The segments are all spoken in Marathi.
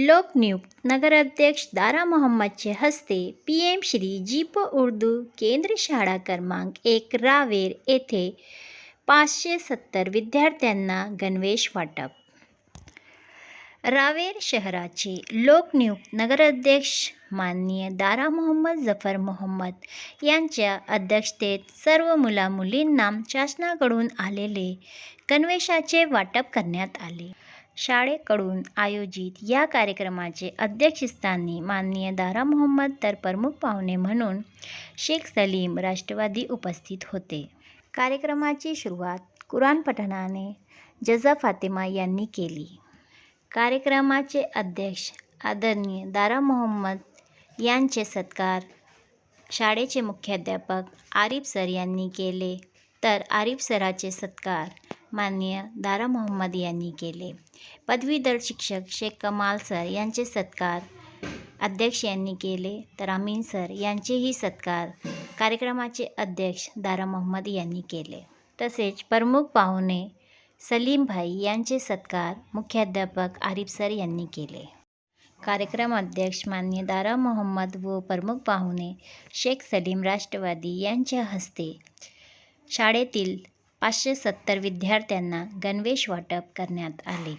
लोकनियुक्त नगराध्यक्ष दारा मोहम्मदचे हस्ते पी एम श्री जीप उर्दू केंद्र शाळा क्रमांक एक रावेर येथे पाचशे सत्तर विद्यार्थ्यांना गणवेश वाटप. रावेर शहराचे लोकनियुक्त नगराध्यक्ष माननीय दारा मोहम्मद जफर मोहम्मद यांच्या अध्यक्षतेत सर्व मुलामुलींना शासनाकडून आलेले गणवेशाचे वाटप करण्यात आले. शाळेकडून आयोजित या कार्यक्रमाचे अध्यक्षस्थानी माननीय दारा मोहम्मद तर प्रमुख पाहुणे म्हणून शेख सलीम राष्ट्रवादी उपस्थित होते. कार्यक्रमाची सुरुवात कुराण पठणाने जजा फातिमा यांनी केली. कार्यक्रमाचे अध्यक्ष आदरणीय दारा मोहम्मद यांचे सत्कार शाळेचे मुख्याध्यापक आरिफ सर यांनी केले. तर आरिफ सराचे सत्कार माननीय दारा मोहम्मद यांनी केले. पदवीधर शिक्षक शेख कमाल सर यांचे सत्कार अध्यक्ष यांनी केले. तर अमीन सर यांचेही सत्कार कार्यक्रमाचे अध्यक्ष दारा मोहम्मद यांनी केले. तसेच प्रमुख पाहुणे सलीम भाई यांचे सत्कार मुख्याध्यापक आरिफ सर यांनी केले. कार्यक्रम अध्यक्ष मान्य दारा मोहम्मद व प्रमुख पाहुणे शेख सलीम राष्ट्रवादी यांच्या हस्ते शाळेतील पाचशे सत्तर विद्यार्थ्यांना गणवेश वाटप करण्यात आले.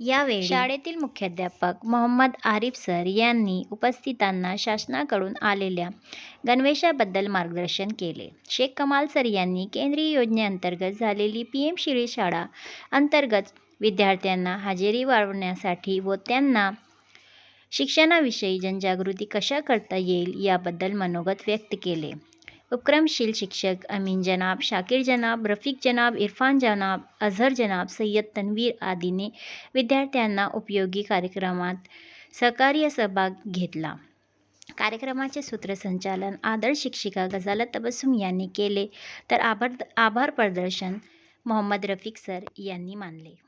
यावेळी शाळेतील मुख्याध्यापक मोहम्मद आरिफ सर यांनी उपस्थितांना शासनाकडून आलेल्या गणवेशाबद्दल मार्गदर्शन केले. शेख कमाल सर यांनी केंद्रीय योजनेअंतर्गत झालेली पी एम श्री शाळा अंतर्गत विद्यार्थ्यांना हजेरी वाढवण्यासाठी व त्यांना शिक्षणाविषयी जनजागृती कशा करता येईल याबद्दल मनोगत व्यक्त केले. उपक्रमशील शिक्षक अमीन जनाब शाकिर जनाब रफीक जनाब इरफान जनाब अझहर जनाब सय्यद तन्वीर आदीने विद्यार्थ्यांना उपयोगी कार्यक्रमात सहकार्य सहभाग घेतला. कार्यक्रमाचे सूत्रसंचालन आदर्श शिक्षिका गजालत तबसुम यांनी केले तर आभार आभार प्रदर्शन मोहम्मद रफीक सर यांनी मानले.